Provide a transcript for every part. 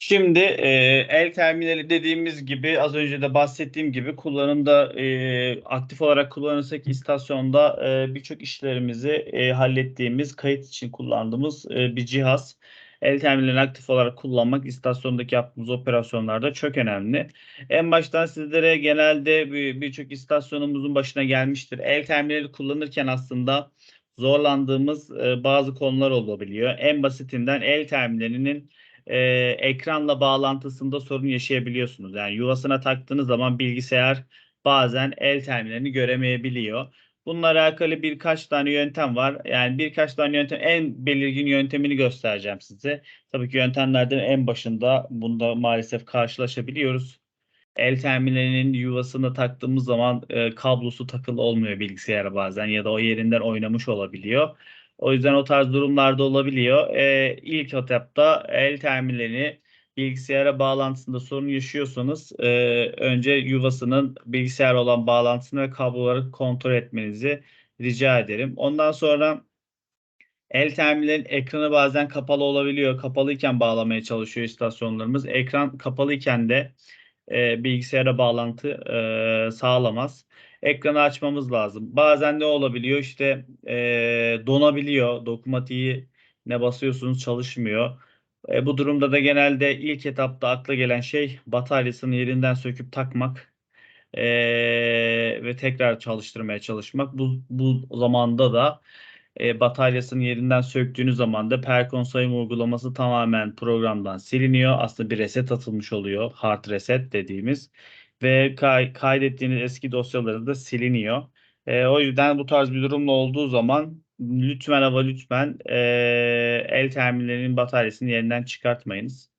Şimdi e, el terminali dediğimiz gibi az önce de bahsettiğim gibi kullanımda e, aktif olarak kullanırsak istasyonda e, birçok işlerimizi e, hallettiğimiz kayıt için kullandığımız e, bir cihaz. El terminalini aktif olarak kullanmak istasyondaki yaptığımız operasyonlarda çok önemli. En baştan sizlere genelde bir- birçok istasyonumuzun başına gelmiştir. El terminali kullanırken aslında zorlandığımız e, bazı konular olabiliyor. En basitinden el terminalinin e, ekranla bağlantısında sorun yaşayabiliyorsunuz. Yani yuvasına taktığınız zaman bilgisayar bazen el terminalini göremeyebiliyor. Bununla alakalı birkaç tane yöntem var. Yani birkaç tane yöntem, en belirgin yöntemini göstereceğim size. Tabii ki yöntemlerden en başında bunda maalesef karşılaşabiliyoruz. El terminalinin yuvasını taktığımız zaman e, kablosu takılı olmuyor bilgisayara bazen ya da o yerinden oynamış olabiliyor. O yüzden o tarz durumlarda olabiliyor. E, ilk etapta el terminalini bilgisayara bağlantısında sorun yaşıyorsanız e, önce yuvasının bilgisayar olan bağlantısını ve kabloları kontrol etmenizi rica ederim. Ondan sonra el terminalin ekranı bazen kapalı olabiliyor. Kapalıyken bağlamaya çalışıyor istasyonlarımız. Ekran kapalıyken de e, bilgisayara bağlantı e, sağlamaz. Ekranı açmamız lazım. Bazen ne olabiliyor? İşte e, donabiliyor. Dokunmatiği ne basıyorsunuz çalışmıyor. E, bu durumda da genelde ilk etapta akla gelen şey bataryasını yerinden söküp takmak e, ve tekrar çalıştırmaya çalışmak. Bu, bu zamanda da e, bataryasını yerinden söktüğünüz zaman da Perkon sayım uygulaması tamamen programdan siliniyor. Aslında bir reset atılmış oluyor. Hard reset dediğimiz ve kay, kaydettiğiniz eski dosyaları da siliniyor. E, o yüzden bu tarz bir durumla olduğu zaman lütfen ama lütfen e, el terminalinin bataryasını yerinden çıkartmayınız.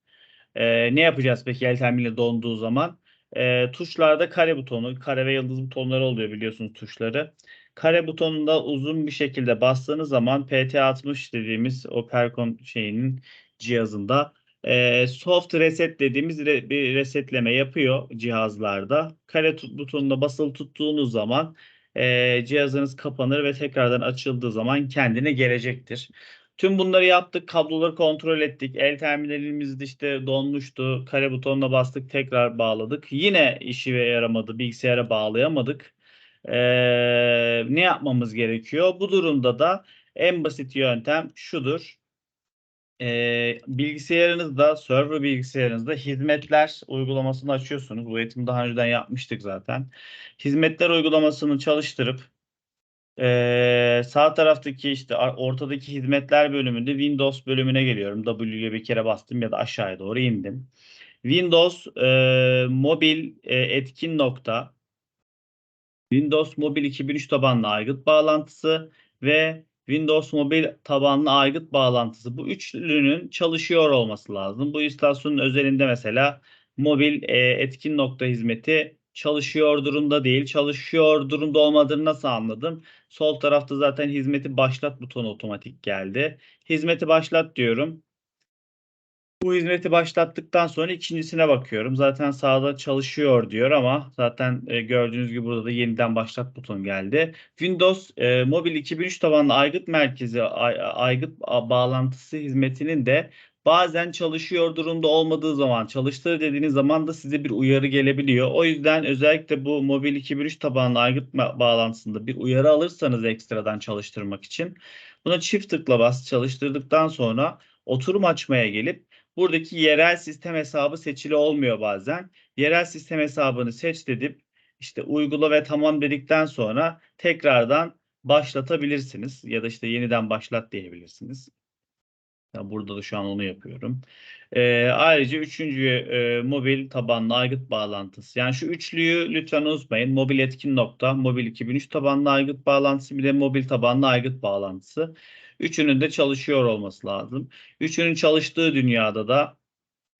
E, ne yapacağız peki el terminali donduğu zaman? E, tuşlarda kare butonu, kare ve yıldız butonları oluyor biliyorsunuz tuşları. Kare butonunda uzun bir şekilde bastığınız zaman PT60 dediğimiz o Percon şeyinin cihazında e, soft reset dediğimiz re- bir resetleme yapıyor cihazlarda. Kare tut- butonuna basılı tuttuğunuz zaman e, cihazınız kapanır ve tekrardan açıldığı zaman kendine gelecektir. Tüm bunları yaptık, kabloları kontrol ettik. El terminalimiz işte donmuştu. Kare butonuna bastık, tekrar bağladık. Yine işi ve yaramadı, bilgisayara bağlayamadık. Ee, ne yapmamız gerekiyor? Bu durumda da en basit yöntem şudur. Ee, bilgisayarınızda, server bilgisayarınızda hizmetler uygulamasını açıyorsunuz. Bu eğitimi daha önceden yapmıştık zaten. Hizmetler uygulamasını çalıştırıp ee, sağ taraftaki işte ortadaki hizmetler bölümünde Windows bölümüne geliyorum. W'ye bir kere bastım ya da aşağıya doğru indim. Windows e, mobil e, etkin nokta Windows Mobil 2003 tabanlı aygıt bağlantısı ve Windows Mobil tabanlı aygıt bağlantısı. Bu üçlünün çalışıyor olması lazım. Bu istasyonun özelinde mesela mobil e, etkin nokta hizmeti çalışıyor durumda değil. Çalışıyor durumda olmadığını nasıl anladım? Sol tarafta zaten hizmeti başlat butonu otomatik geldi. Hizmeti başlat diyorum. Bu hizmeti başlattıktan sonra ikincisine bakıyorum. Zaten sağda çalışıyor diyor ama zaten e, gördüğünüz gibi burada da yeniden başlat butonu geldi. Windows e, Mobil 2003 tabanlı aygıt merkezi ay- aygıt bağlantısı hizmetinin de bazen çalışıyor durumda olmadığı zaman çalıştır dediğiniz zaman da size bir uyarı gelebiliyor. O yüzden özellikle bu Mobil 2003 tabanlı aygıt bağlantısında bir uyarı alırsanız ekstradan çalıştırmak için buna çift tıkla bas çalıştırdıktan sonra oturum açmaya gelip Buradaki yerel sistem hesabı seçili olmuyor bazen. Yerel sistem hesabını seç dedip işte uygula ve tamam dedikten sonra tekrardan başlatabilirsiniz ya da işte yeniden başlat diyebilirsiniz. Ya burada da şu an onu yapıyorum. Ee, ayrıca üçüncü e, mobil tabanlı aygıt bağlantısı. Yani şu üçlüyü lütfen unutmayın. Mobil etkin nokta, mobil 2003 tabanlı aygıt bağlantısı bir de mobil tabanlı aygıt bağlantısı. Üçünün de çalışıyor olması lazım. Üçünün çalıştığı dünyada da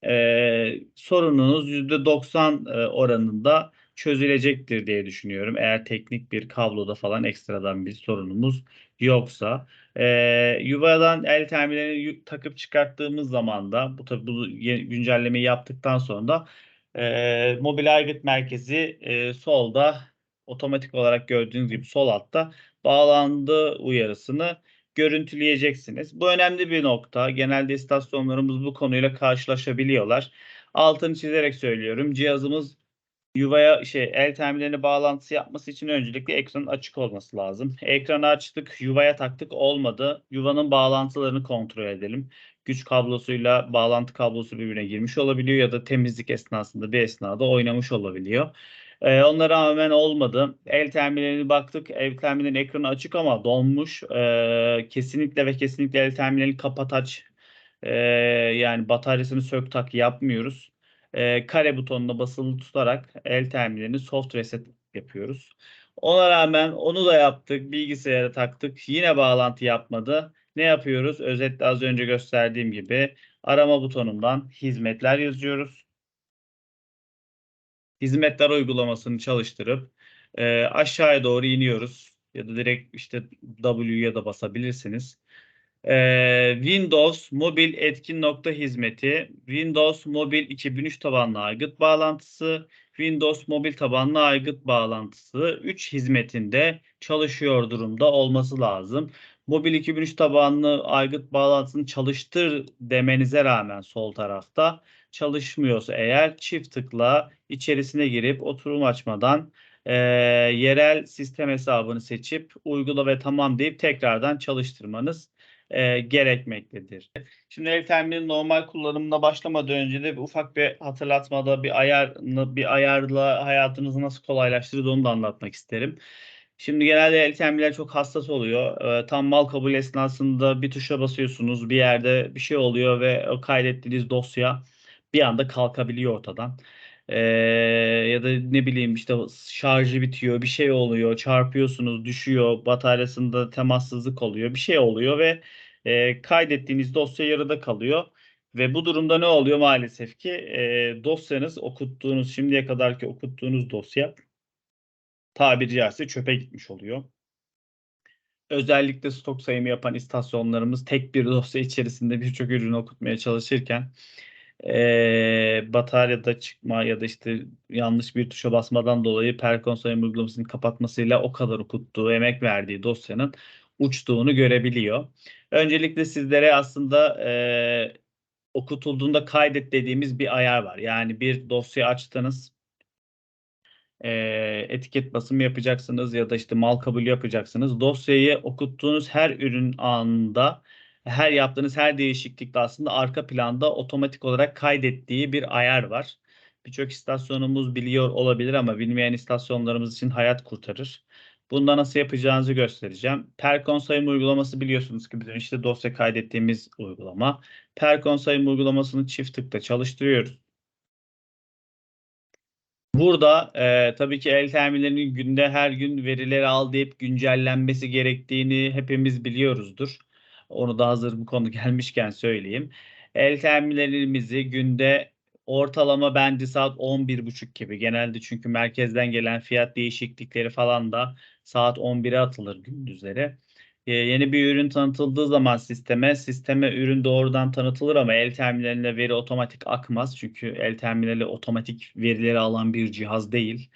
e, sorununuz %90 e, oranında çözülecektir diye düşünüyorum. Eğer teknik bir kabloda falan ekstradan bir sorunumuz yoksa. E, yuvadan el terminalini yu- takıp çıkarttığımız zaman da bu tabi bu güncellemeyi yaptıktan sonra da e, mobil aygıt merkezi e, solda otomatik olarak gördüğünüz gibi sol altta bağlandı uyarısını görüntüleyeceksiniz. Bu önemli bir nokta. Genelde istasyonlarımız bu konuyla karşılaşabiliyorlar. Altını çizerek söylüyorum. Cihazımız yuvaya şey el temellerine bağlantısı yapması için öncelikle ekranın açık olması lazım. Ekranı açtık, yuvaya taktık olmadı. Yuvanın bağlantılarını kontrol edelim. Güç kablosuyla bağlantı kablosu birbirine girmiş olabiliyor ya da temizlik esnasında bir esnada oynamış olabiliyor. Ee, onlara rağmen olmadı. El temellerine baktık. El temellerinin ekranı açık ama donmuş. Ee, kesinlikle ve kesinlikle el temellerini kapat aç. Ee, yani bataryasını sök tak yapmıyoruz e, kare butonuna basılı tutarak el terminalini soft reset yapıyoruz. Ona rağmen onu da yaptık. Bilgisayara taktık. Yine bağlantı yapmadı. Ne yapıyoruz? Özetle az önce gösterdiğim gibi arama butonundan hizmetler yazıyoruz. Hizmetler uygulamasını çalıştırıp e, aşağıya doğru iniyoruz. Ya da direkt işte W'ya da basabilirsiniz. Ee, Windows mobil etkin nokta hizmeti, Windows mobil 2003 tabanlı aygıt bağlantısı, Windows mobil tabanlı aygıt bağlantısı 3 hizmetinde çalışıyor durumda olması lazım. Mobil 2003 tabanlı aygıt bağlantısını çalıştır demenize rağmen sol tarafta çalışmıyorsa eğer çift tıkla içerisine girip oturum açmadan e, yerel sistem hesabını seçip uygula ve tamam deyip tekrardan çalıştırmanız e, gerekmektedir. Şimdi el terminalin normal kullanımına başlamadan önce de bir ufak bir hatırlatmada bir ayar bir ayarla hayatınızı nasıl kolaylaştırır onu da anlatmak isterim. Şimdi genelde el terminaller çok hassas oluyor. E, tam mal kabul esnasında bir tuşa basıyorsunuz, bir yerde bir şey oluyor ve o kaydettiğiniz dosya bir anda kalkabiliyor ortadan. Ee, ya da ne bileyim işte şarjı bitiyor, bir şey oluyor, çarpıyorsunuz, düşüyor, bataryasında temassızlık oluyor, bir şey oluyor ve e, kaydettiğiniz dosya yarıda kalıyor. Ve bu durumda ne oluyor maalesef ki e, dosyanız okuttuğunuz şimdiye kadarki okuttuğunuz dosya tabiri caizse çöpe gitmiş oluyor. Özellikle stok sayımı yapan istasyonlarımız tek bir dosya içerisinde birçok ürünü okutmaya çalışırken e, bataryada çıkma ya da işte yanlış bir tuşa basmadan dolayı Perkon sayım uygulamasını kapatmasıyla o kadar okuttuğu, emek verdiği dosyanın uçtuğunu görebiliyor. Öncelikle sizlere aslında e, okutulduğunda kaydet dediğimiz bir ayar var. Yani bir dosya açtınız, e, etiket basımı yapacaksınız ya da işte mal kabul yapacaksınız. Dosyayı okuttuğunuz her ürün anında her yaptığınız her değişiklikte aslında arka planda otomatik olarak kaydettiği bir ayar var. Birçok istasyonumuz biliyor olabilir ama bilmeyen istasyonlarımız için hayat kurtarır. Bunda nasıl yapacağınızı göstereceğim. Perkon sayım uygulaması biliyorsunuz ki bizim işte dosya kaydettiğimiz uygulama. Perkon sayım uygulamasını çift tıkla çalıştırıyoruz. Burada e, tabii ki el terminalinin günde her gün verileri al deyip güncellenmesi gerektiğini hepimiz biliyoruzdur. Onu da hazır bu konu gelmişken söyleyeyim. El terminalimizi günde ortalama bence saat 11.30 gibi. Genelde çünkü merkezden gelen fiyat değişiklikleri falan da saat 11'e atılır gündüzleri. Ee, yeni bir ürün tanıtıldığı zaman sisteme, sisteme ürün doğrudan tanıtılır ama el terminaline veri otomatik akmaz. Çünkü el terminali otomatik verileri alan bir cihaz değil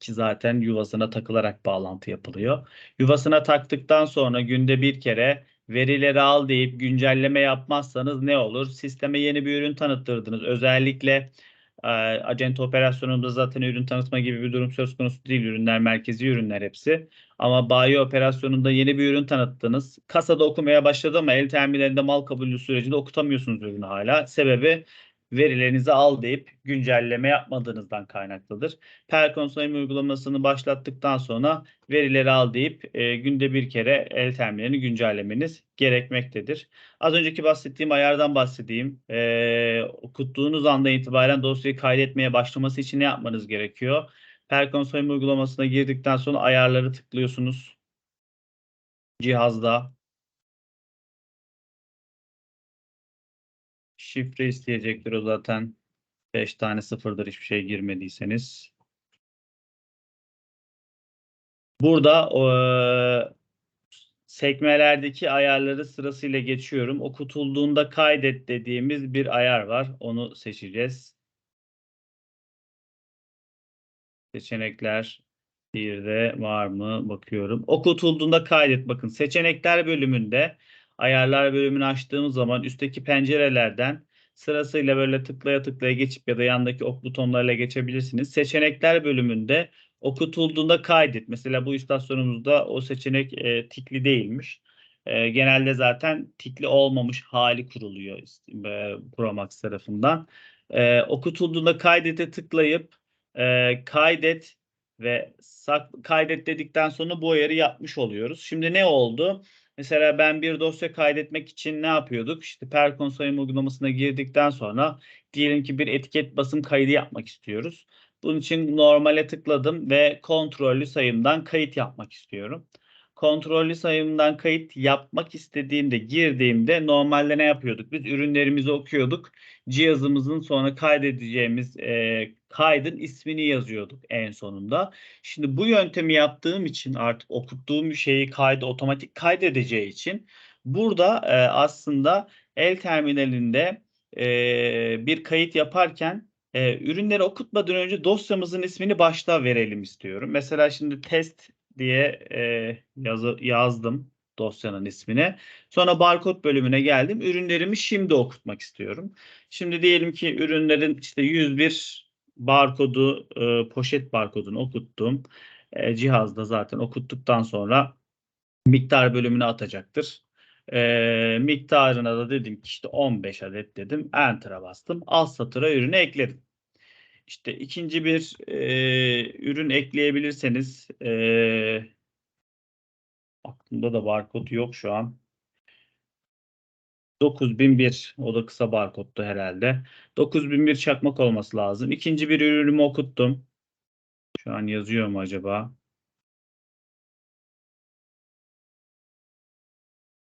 ki zaten yuvasına takılarak bağlantı yapılıyor. Yuvasına taktıktan sonra günde bir kere verileri al deyip güncelleme yapmazsanız ne olur? Sisteme yeni bir ürün tanıttırdınız. Özellikle e, acent operasyonunda zaten ürün tanıtma gibi bir durum söz konusu değil. Ürünler merkezi ürünler hepsi. Ama bayi operasyonunda yeni bir ürün tanıttınız. Kasada okumaya başladı ama el teminlerinde mal kabulü sürecinde okutamıyorsunuz ürünü hala. Sebebi verilerinizi al deyip güncelleme yapmadığınızdan kaynaklıdır. Perkonsayım uygulamasını başlattıktan sonra verileri al deyip e, günde bir kere el terminalini güncellemeniz gerekmektedir. Az önceki bahsettiğim ayardan bahsedeyim. E, okuttuğunuz anda itibaren dosyayı kaydetmeye başlaması için ne yapmanız gerekiyor? Perkonsayım uygulamasına girdikten sonra ayarları tıklıyorsunuz. Cihazda Şifre isteyecektir o zaten. 5 tane sıfırdır hiçbir şey girmediyseniz. Burada e, sekmelerdeki ayarları sırasıyla geçiyorum. Okutulduğunda kaydet dediğimiz bir ayar var. Onu seçeceğiz. Seçenekler. Bir de var mı bakıyorum. Okutulduğunda kaydet. Bakın seçenekler bölümünde ayarlar bölümünü açtığımız zaman üstteki pencerelerden sırasıyla böyle tıklaya tıklaya geçip ya da yandaki ok butonlarıyla geçebilirsiniz. Seçenekler bölümünde okutulduğunda kaydet. Mesela bu istasyonumuzda o seçenek e, tikli değilmiş. E, genelde zaten tikli olmamış hali kuruluyor e, Promax tarafından. E, okutulduğunda kaydete tıklayıp e, kaydet ve sak, kaydet dedikten sonra bu ayarı yapmış oluyoruz. Şimdi ne oldu? Mesela ben bir dosya kaydetmek için ne yapıyorduk? İşte Perkon sayım uygulamasına girdikten sonra diyelim ki bir etiket basım kaydı yapmak istiyoruz. Bunun için normale tıkladım ve kontrollü sayımdan kayıt yapmak istiyorum. Kontrollü sayımdan kayıt yapmak istediğimde girdiğimde normalde ne yapıyorduk? Biz ürünlerimizi okuyorduk. Cihazımızın sonra kaydedeceğimiz e, kaydın ismini yazıyorduk en sonunda. Şimdi bu yöntemi yaptığım için artık okuttuğum şeyi kaydı otomatik kaydedeceği için burada e, aslında el terminalinde e, bir kayıt yaparken e, ürünleri okutmadan önce dosyamızın ismini başta verelim istiyorum. Mesela şimdi test diye e, yazı, yazdım dosyanın ismini. Sonra barkod bölümüne geldim. Ürünlerimi şimdi okutmak istiyorum. Şimdi diyelim ki ürünlerin işte 101 barkodu, e, poşet barkodunu okuttum. E, cihazda zaten okuttuktan sonra miktar bölümüne atacaktır. E, miktarına da dedim ki işte 15 adet dedim. Enter'a bastım. Alt satıra ürünü ekledim. İşte ikinci bir e, ürün ekleyebilirseniz e, aklımda da barkod yok şu an. 9001 o da kısa barkodtu herhalde. 9001 çakmak olması lazım. İkinci bir ürünümü okuttum. Şu an yazıyor mu acaba?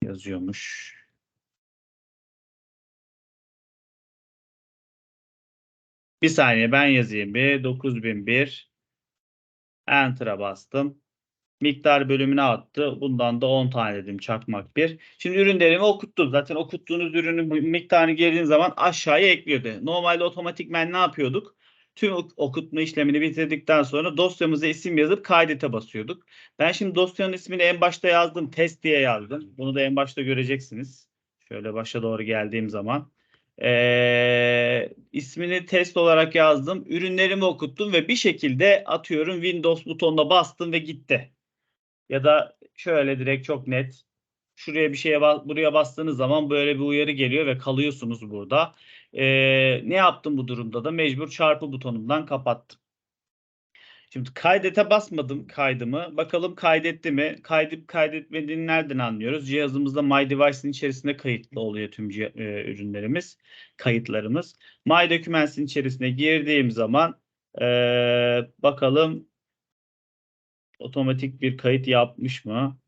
Yazıyormuş. Bir saniye ben yazayım bir. 9001 Enter'a bastım. Miktar bölümüne attı. Bundan da 10 tane dedim çakmak bir. Şimdi ürünlerimi okuttum. Zaten okuttuğunuz ürünün miktarını girdiğiniz zaman aşağıya ekliyordu. Normalde otomatikmen ne yapıyorduk? Tüm okutma işlemini bitirdikten sonra dosyamıza isim yazıp kaydete basıyorduk. Ben şimdi dosyanın ismini en başta yazdım. Test diye yazdım. Bunu da en başta göreceksiniz. Şöyle başa doğru geldiğim zaman. Ee, ismini test olarak yazdım. Ürünlerimi okuttum ve bir şekilde atıyorum Windows butonuna bastım ve gitti. Ya da şöyle direkt çok net. Şuraya bir şeye buraya bastığınız zaman böyle bir uyarı geliyor ve kalıyorsunuz burada. Ee, ne yaptım bu durumda da? Mecbur çarpı butonundan kapattım. Şimdi kaydete basmadım kaydımı. Bakalım kaydetti mi? Kaydedip kaydetmediğini nereden anlıyoruz? Cihazımızda My Device'in içerisinde kayıtlı oluyor tüm e, ürünlerimiz, kayıtlarımız. My Documents'in içerisine girdiğim zaman e, bakalım otomatik bir kayıt yapmış mı?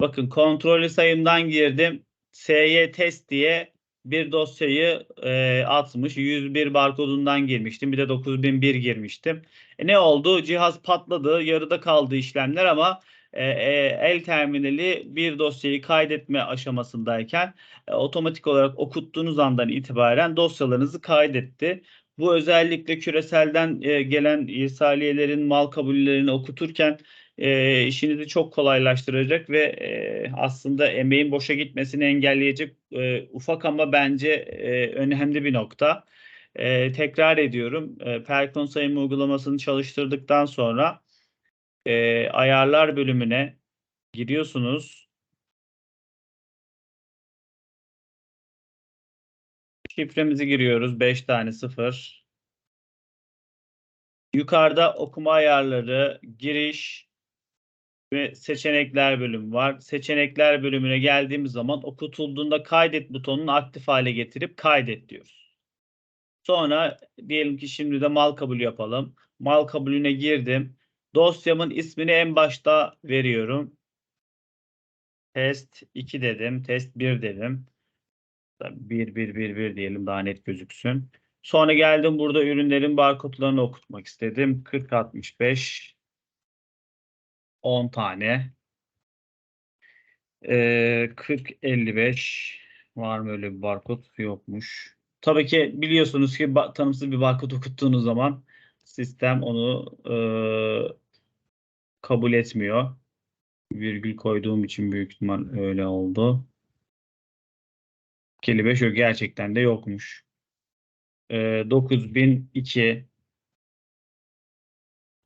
Bakın kontrollü sayımdan girdim. SY test diye bir dosyayı e, atmış. 101 barkodundan girmiştim. Bir de 9001 girmiştim. E, ne oldu? Cihaz patladı. Yarıda kaldı işlemler ama e, e, el terminali bir dosyayı kaydetme aşamasındayken e, otomatik olarak okuttuğunuz andan itibaren dosyalarınızı kaydetti. Bu özellikle küreselden e, gelen irsaliyelerin mal kabullerini okuturken e, işinizi çok kolaylaştıracak ve e, aslında emeğin boşa gitmesini engelleyecek e, ufak ama bence e, önemli bir nokta. E, tekrar ediyorum. E, Perkon sayım uygulamasını çalıştırdıktan sonra e, ayarlar bölümüne giriyorsunuz. Şifremizi giriyoruz. 5 tane 0. Yukarıda okuma ayarları, giriş ve seçenekler bölümü var. Seçenekler bölümüne geldiğimiz zaman okutulduğunda kaydet butonunu aktif hale getirip kaydet diyoruz. Sonra diyelim ki şimdi de mal kabul yapalım. Mal kabulüne girdim. Dosyamın ismini en başta veriyorum. Test 2 dedim. Test 1 dedim. 1 1 1 1 diyelim daha net gözüksün. Sonra geldim burada ürünlerin barkodlarını okutmak istedim. 40 65 10 tane. Ee, 40 55 var mı öyle bir barkod? Yokmuş. Tabii ki biliyorsunuz ki tanımsız bir barkod okuttuğunuz zaman sistem onu e, kabul etmiyor. Virgül koyduğum için büyük ihtimal öyle oldu. Kelime şu gerçekten de yokmuş. E, 9002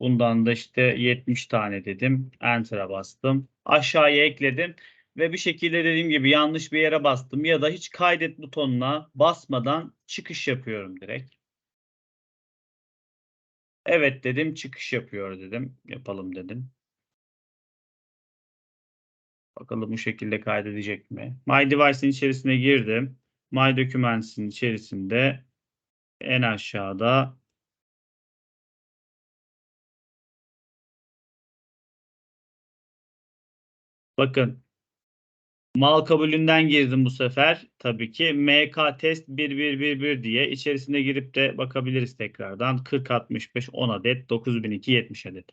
Bundan da işte 70 tane dedim. Enter'a bastım. Aşağıya ekledim. Ve bir şekilde dediğim gibi yanlış bir yere bastım. Ya da hiç kaydet butonuna basmadan çıkış yapıyorum direkt. Evet dedim çıkış yapıyor dedim. Yapalım dedim. Bakalım bu şekilde kaydedecek mi? My Device'in içerisine girdim. My Documents'in içerisinde en aşağıda Bakın mal kabulünden girdim bu sefer. Tabii ki MK test 1111 diye içerisine girip de bakabiliriz tekrardan. 40 65 10 adet 9002 70 adet.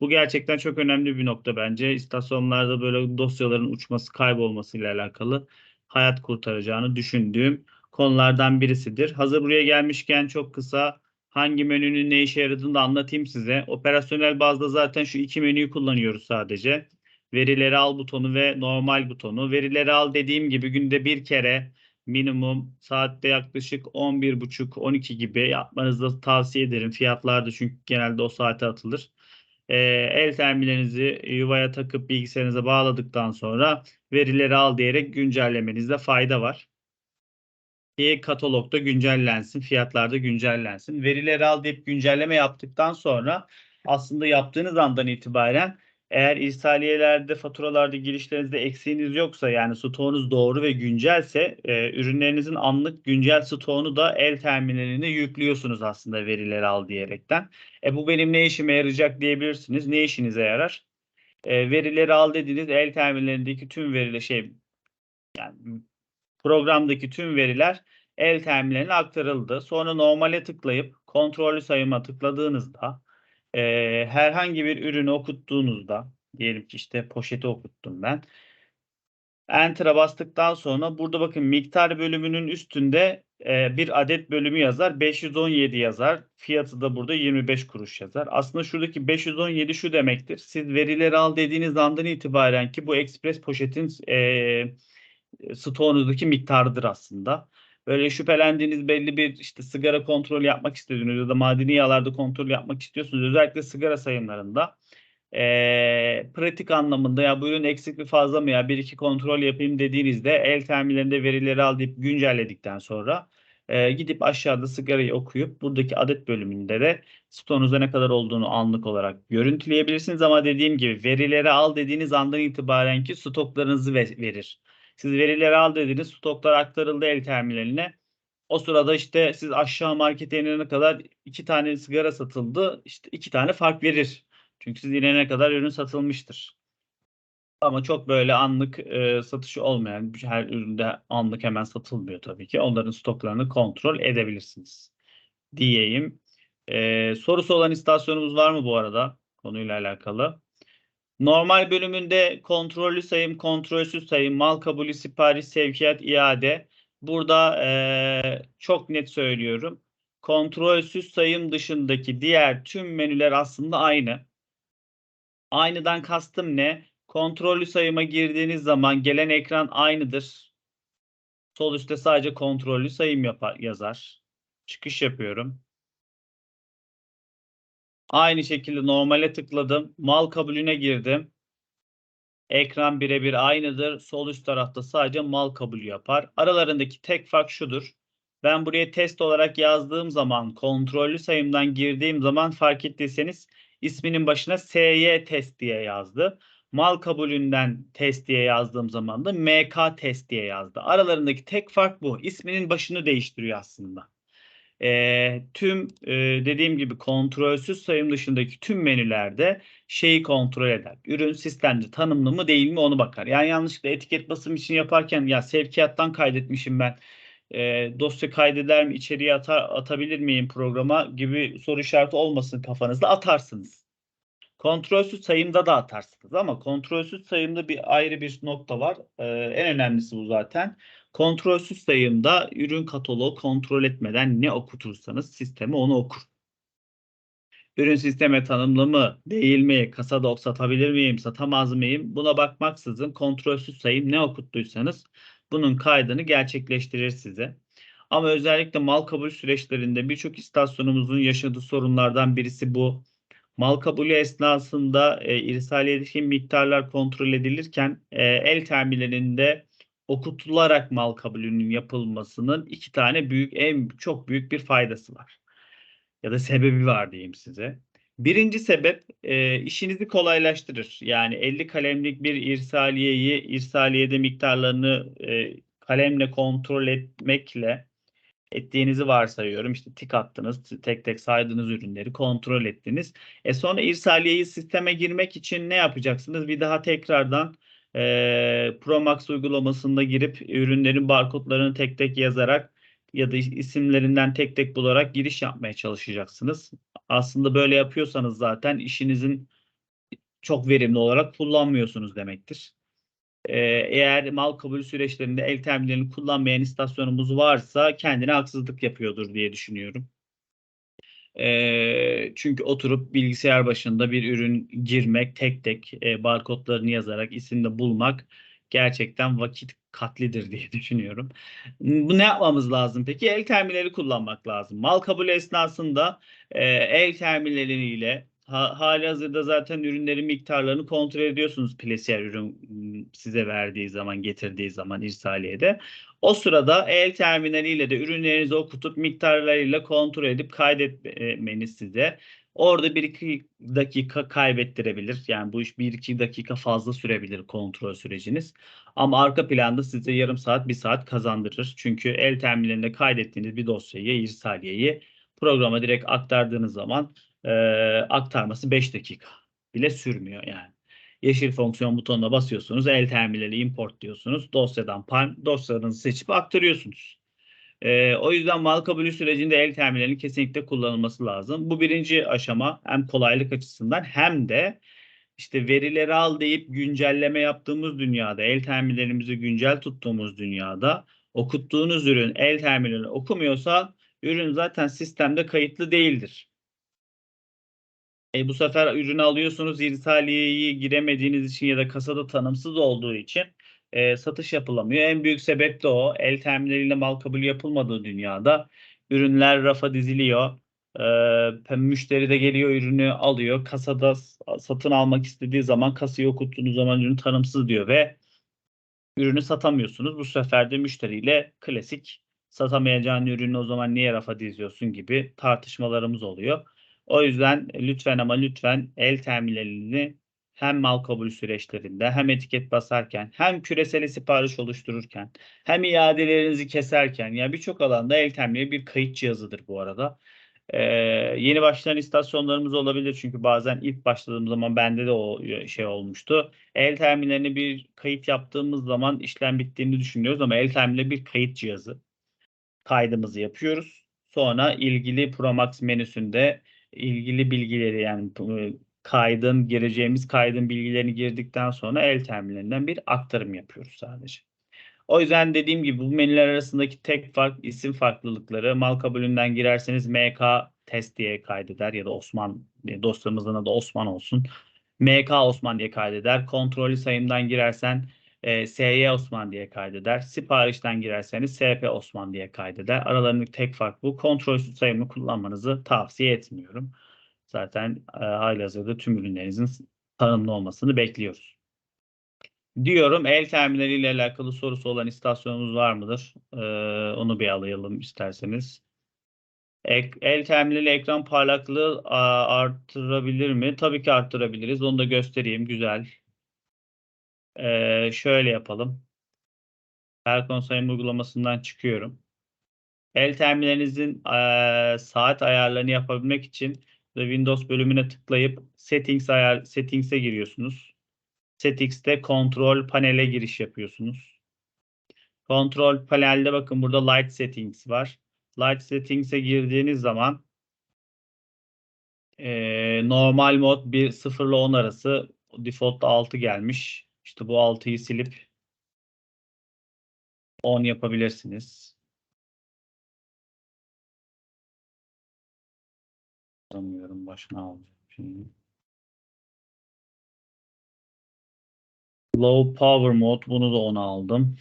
Bu gerçekten çok önemli bir nokta bence. İstasyonlarda böyle dosyaların uçması, kaybolması ile alakalı hayat kurtaracağını düşündüğüm konulardan birisidir. Hazır buraya gelmişken çok kısa hangi menünün ne işe yaradığını da anlatayım size. Operasyonel bazda zaten şu iki menüyü kullanıyoruz sadece verileri al butonu ve normal butonu. Verileri al dediğim gibi günde bir kere minimum saatte yaklaşık 11.30-12 gibi yapmanızı tavsiye ederim. Fiyatlar da çünkü genelde o saate atılır. Ee, el terminalinizi yuvaya takıp bilgisayarınıza bağladıktan sonra verileri al diyerek güncellemenizde fayda var. Ki katalogda güncellensin, fiyatlarda güncellensin. Verileri al deyip güncelleme yaptıktan sonra aslında yaptığınız andan itibaren eğer irsaliyelerde, faturalarda, girişlerinizde eksiğiniz yoksa yani stoğunuz doğru ve güncelse e, ürünlerinizin anlık güncel stoğunu da el terminaline yüklüyorsunuz aslında verileri al diyerekten. E bu benim ne işime yarayacak diyebilirsiniz. Ne işinize yarar? E, verileri al dediğiniz el terminalindeki tüm veriler şey yani programdaki tüm veriler el terminaline aktarıldı. Sonra normale tıklayıp kontrollü sayıma tıkladığınızda e, herhangi bir ürünü okuttuğunuzda diyelim ki işte poşeti okuttum ben. Enter'a bastıktan sonra burada bakın miktar bölümünün üstünde e, bir adet bölümü yazar. 517 yazar. Fiyatı da burada 25 kuruş yazar. Aslında şuradaki 517 şu demektir. Siz verileri al dediğiniz andan itibaren ki bu Express poşetin e, stoğunuzdaki miktarıdır aslında böyle şüphelendiğiniz belli bir işte sigara kontrol yapmak istediğiniz ya da madeni yağlarda kontrol yapmak istiyorsunuz. Özellikle sigara sayımlarında e, pratik anlamında ya bu ürün eksik mi fazla mı ya bir iki kontrol yapayım dediğinizde el terminlerinde verileri al güncelledikten sonra e, gidip aşağıda sigarayı okuyup buradaki adet bölümünde de stoğunuzda ne kadar olduğunu anlık olarak görüntüleyebilirsiniz. Ama dediğim gibi verileri al dediğiniz andan itibaren ki stoklarınızı verir. Siz verileri al dediniz. Stoklar aktarıldı el terminaline. O sırada işte siz aşağı markete inene kadar iki tane sigara satıldı. İşte iki tane fark verir. Çünkü siz inene kadar ürün satılmıştır. Ama çok böyle anlık e, satışı olmayan her üründe anlık hemen satılmıyor tabii ki. Onların stoklarını kontrol edebilirsiniz. Diyeyim. E, sorusu olan istasyonumuz var mı bu arada konuyla alakalı? Normal bölümünde kontrollü sayım, kontrolsüz sayım, mal kabulü, sipariş, sevkiyat, iade. Burada e, çok net söylüyorum. Kontrolsüz sayım dışındaki diğer tüm menüler aslında aynı. Aynıdan kastım ne? Kontrollü sayıma girdiğiniz zaman gelen ekran aynıdır. Sol üstte sadece kontrollü sayım yapar, yazar. Çıkış yapıyorum. Aynı şekilde normale tıkladım. Mal kabulüne girdim. Ekran birebir aynıdır. Sol üst tarafta sadece mal kabulü yapar. Aralarındaki tek fark şudur. Ben buraya test olarak yazdığım zaman, kontrollü sayımdan girdiğim zaman fark ettiyseniz isminin başına SY test diye yazdı. Mal kabulünden test diye yazdığım zaman da MK test diye yazdı. Aralarındaki tek fark bu. İsminin başını değiştiriyor aslında e, tüm e, dediğim gibi kontrolsüz sayım dışındaki tüm menülerde şeyi kontrol eder. Ürün sistemde tanımlı mı değil mi onu bakar. Yani yanlışlıkla etiket basım için yaparken ya sevkiyattan kaydetmişim ben e, dosya kaydeder mi içeriye atar, atabilir miyim programa gibi soru işareti olmasın kafanızda atarsınız. Kontrolsüz sayımda da atarsınız ama kontrolsüz sayımda bir ayrı bir nokta var. Ee, en önemlisi bu zaten. Kontrolsüz sayımda ürün kataloğu kontrol etmeden ne okutursanız sisteme onu okur. Ürün sisteme tanımlı mı, değil mi, kasada satabilir miyim, satamaz mıyım? Buna bakmaksızın kontrolsüz sayım ne okuttuysanız bunun kaydını gerçekleştirir size. Ama özellikle mal kabul süreçlerinde birçok istasyonumuzun yaşadığı sorunlardan birisi bu. Mal kabulü esnasında e, irsaliyedeki miktarlar kontrol edilirken e, el terminalinde okutularak mal kabulünün yapılmasının iki tane büyük, en çok büyük bir faydası var. Ya da sebebi var diyeyim size. Birinci sebep e, işinizi kolaylaştırır. Yani 50 kalemlik bir irsaliyeyi, irsaliyede miktarlarını e, kalemle kontrol etmekle ettiğinizi varsayıyorum. İşte tik attınız, tek tek saydığınız ürünleri kontrol ettiniz. E sonra irsaliyeyi sisteme girmek için ne yapacaksınız? Bir daha tekrardan e, Promax uygulamasında girip ürünlerin barkodlarını tek tek yazarak ya da isimlerinden tek tek bularak giriş yapmaya çalışacaksınız. Aslında böyle yapıyorsanız zaten işinizin çok verimli olarak kullanmıyorsunuz demektir. Ee, eğer mal kabul süreçlerinde el terminalini kullanmayan istasyonumuz varsa kendine haksızlık yapıyordur diye düşünüyorum. Ee, çünkü oturup bilgisayar başında bir ürün girmek, tek tek e, barkodlarını yazarak isimde bulmak gerçekten vakit katlidir diye düşünüyorum. Bu ne yapmamız lazım peki? El terminali kullanmak lazım. Mal kabul esnasında e, el terminaliyle ha, hali hazırda zaten ürünlerin miktarlarını kontrol ediyorsunuz plesiyer ürün size verdiği zaman, getirdiği zaman irsaliyede. O sırada el terminaliyle de ürünlerinizi okutup miktarlarıyla kontrol edip kaydetmeniz size Orada 1-2 dakika kaybettirebilir. Yani bu iş 1-2 dakika fazla sürebilir kontrol süreciniz. Ama arka planda size yarım saat, bir saat kazandırır. Çünkü el terminalinde kaydettiğiniz bir dosyayı, irsaliyeyi programa direkt aktardığınız zaman e, aktarması 5 dakika bile sürmüyor yani. Yeşil fonksiyon butonuna basıyorsunuz. El terminali import diyorsunuz. Dosyadan dosyalarınızı seçip aktarıyorsunuz. E, o yüzden mal kabulü sürecinde el terminalinin kesinlikle kullanılması lazım. Bu birinci aşama hem kolaylık açısından hem de işte verileri al deyip güncelleme yaptığımız dünyada, el terminalimizi güncel tuttuğumuz dünyada okuttuğunuz ürün el terminalini okumuyorsa ürün zaten sistemde kayıtlı değildir. E, bu sefer ürünü alıyorsunuz irsaliyeyi giremediğiniz için ya da kasada tanımsız olduğu için e, satış yapılamıyor. En büyük sebep de o. El terminaliyle mal kabul yapılmadığı dünyada ürünler rafa diziliyor. E, müşteri de geliyor ürünü alıyor. Kasada satın almak istediği zaman kasayı okuttuğunuz zaman ürün tanımsız diyor ve ürünü satamıyorsunuz. Bu sefer de müşteriyle klasik satamayacağın ürünü o zaman niye rafa diziyorsun gibi tartışmalarımız oluyor. O yüzden lütfen ama lütfen el terminalini hem mal kabul süreçlerinde hem etiket basarken hem küresel sipariş oluştururken hem iadelerinizi keserken yani birçok alanda el terminali bir kayıt cihazıdır bu arada. Ee, yeni başlayan istasyonlarımız olabilir çünkü bazen ilk başladığım zaman bende de o şey olmuştu. El terminalini bir kayıt yaptığımız zaman işlem bittiğini düşünüyoruz ama el terminali bir kayıt cihazı. Kaydımızı yapıyoruz. Sonra ilgili Promax menüsünde ilgili bilgileri yani kaydın gireceğimiz kaydın bilgilerini girdikten sonra el terminalinden bir aktarım yapıyoruz sadece. O yüzden dediğim gibi bu menüler arasındaki tek fark isim farklılıkları. Mal kabulünden girerseniz MK test diye kaydeder ya da Osman dosyamızın adı Osman olsun. MK Osman diye kaydeder. Kontrollü sayımdan girersen e, SY Osman diye kaydeder. Siparişten girerseniz SP Osman diye kaydeder. Aralarındaki tek fark bu. Kontrolsüz sayımı kullanmanızı tavsiye etmiyorum zaten e, halihazırda tüm ürünlerinizin tanımlı olmasını bekliyoruz. Diyorum el terminali ile alakalı sorusu olan istasyonumuz var mıdır? Ee, onu bir alayalım isterseniz. Ek, el terminali ekran parlaklığı a, arttırabilir mi? Tabii ki arttırabiliriz. Onu da göstereyim. Güzel. Ee, şöyle yapalım. Perkon sayım uygulamasından çıkıyorum. El terminalinizin e, saat ayarlarını yapabilmek için Windows bölümüne tıklayıp Settings ayar Settings'e giriyorsunuz. Settings'te Kontrol panele giriş yapıyorsunuz. Kontrol panelde bakın burada Light Settings var. Light Settings'e girdiğiniz zaman Ee, normal mod bir 0 ile 10 arası default'ta 6 gelmiş. İşte bu 6'yı silip 10 yapabilirsiniz. Sanmıyorum başına şimdi. Low power mode bunu da 10'a aldım.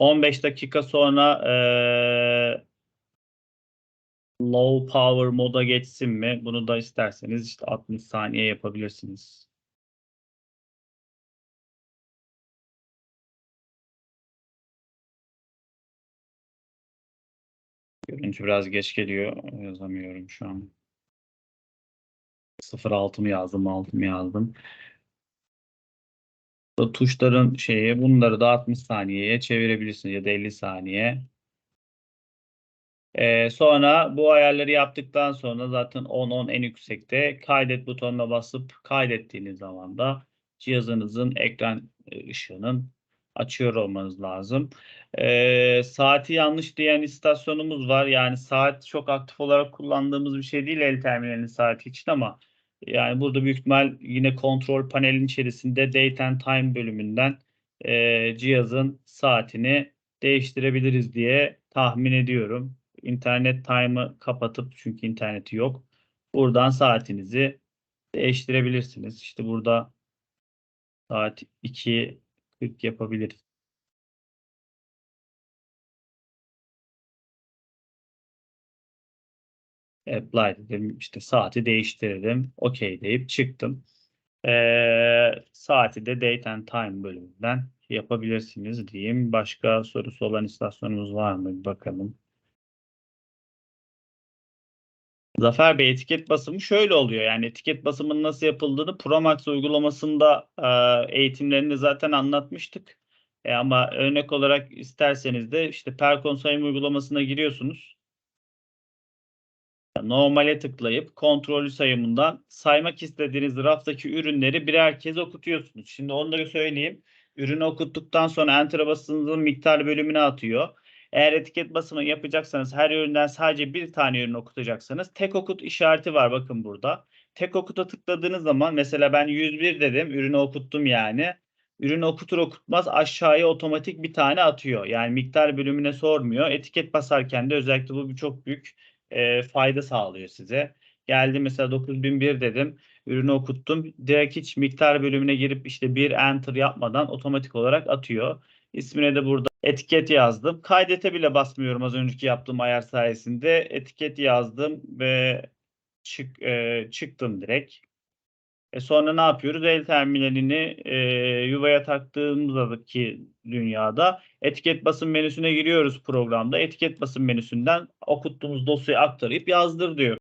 15 dakika sonra eee, low power moda geçsin mi? Bunu da isterseniz işte 60 saniye yapabilirsiniz. Görüntü biraz geç geliyor. Yazamıyorum şu an. 06 mı yazdım, 6 mı yazdım. Bu tuşların şeyi bunları da 60 saniyeye çevirebilirsiniz ya da 50 saniye. Ee, sonra bu ayarları yaptıktan sonra zaten 10-10 en yüksekte kaydet butonuna basıp kaydettiğiniz zaman da cihazınızın ekran e, ışığının açıyor olmanız lazım. Ee, saati yanlış diyen istasyonumuz var. Yani saat çok aktif olarak kullandığımız bir şey değil el terminalinin saati için ama yani burada büyük ihtimal yine kontrol panelin içerisinde Date and Time bölümünden e, cihazın saatini değiştirebiliriz diye tahmin ediyorum. İnternet time'ı kapatıp çünkü interneti yok. Buradan saatinizi değiştirebilirsiniz. İşte burada saat 2.40 yapabiliriz. Apply dedim. işte saati değiştirdim. OK deyip çıktım. Ee, saati de Date and Time bölümünden yapabilirsiniz diyeyim. Başka sorusu olan istasyonumuz var mı? Bakalım. Zafer Bey etiket basımı şöyle oluyor. Yani etiket basımının nasıl yapıldığını Promax uygulamasında e, eğitimlerinde zaten anlatmıştık. E, ama örnek olarak isterseniz de işte Perkon sayım uygulamasına giriyorsunuz. Normale tıklayıp kontrollü sayımından saymak istediğiniz raftaki ürünleri birer kez okutuyorsunuz. Şimdi onları söyleyeyim. Ürünü okuttuktan sonra Enter'a bastığınızda miktar bölümüne atıyor. Eğer etiket basımı yapacaksanız her üründen sadece bir tane ürün okutacaksanız tek okut işareti var bakın burada. Tek okuta tıkladığınız zaman mesela ben 101 dedim ürünü okuttum yani. Ürünü okutur okutmaz aşağıya otomatik bir tane atıyor. Yani miktar bölümüne sormuyor. Etiket basarken de özellikle bu çok büyük e, fayda sağlıyor size. Geldi mesela 9001 dedim. Ürünü okuttum. Direkt hiç miktar bölümüne girip işte bir enter yapmadan otomatik olarak atıyor. İsmine de burada etiket yazdım. Kaydete bile basmıyorum az önceki yaptığım ayar sayesinde. Etiket yazdım ve çık, e, çıktım direkt. E sonra ne yapıyoruz? El terminalini e, yuvaya taktığımızdaki dünyada etiket basım menüsüne giriyoruz programda. Etiket basım menüsünden okuttuğumuz dosyayı aktarıp yazdır diyor.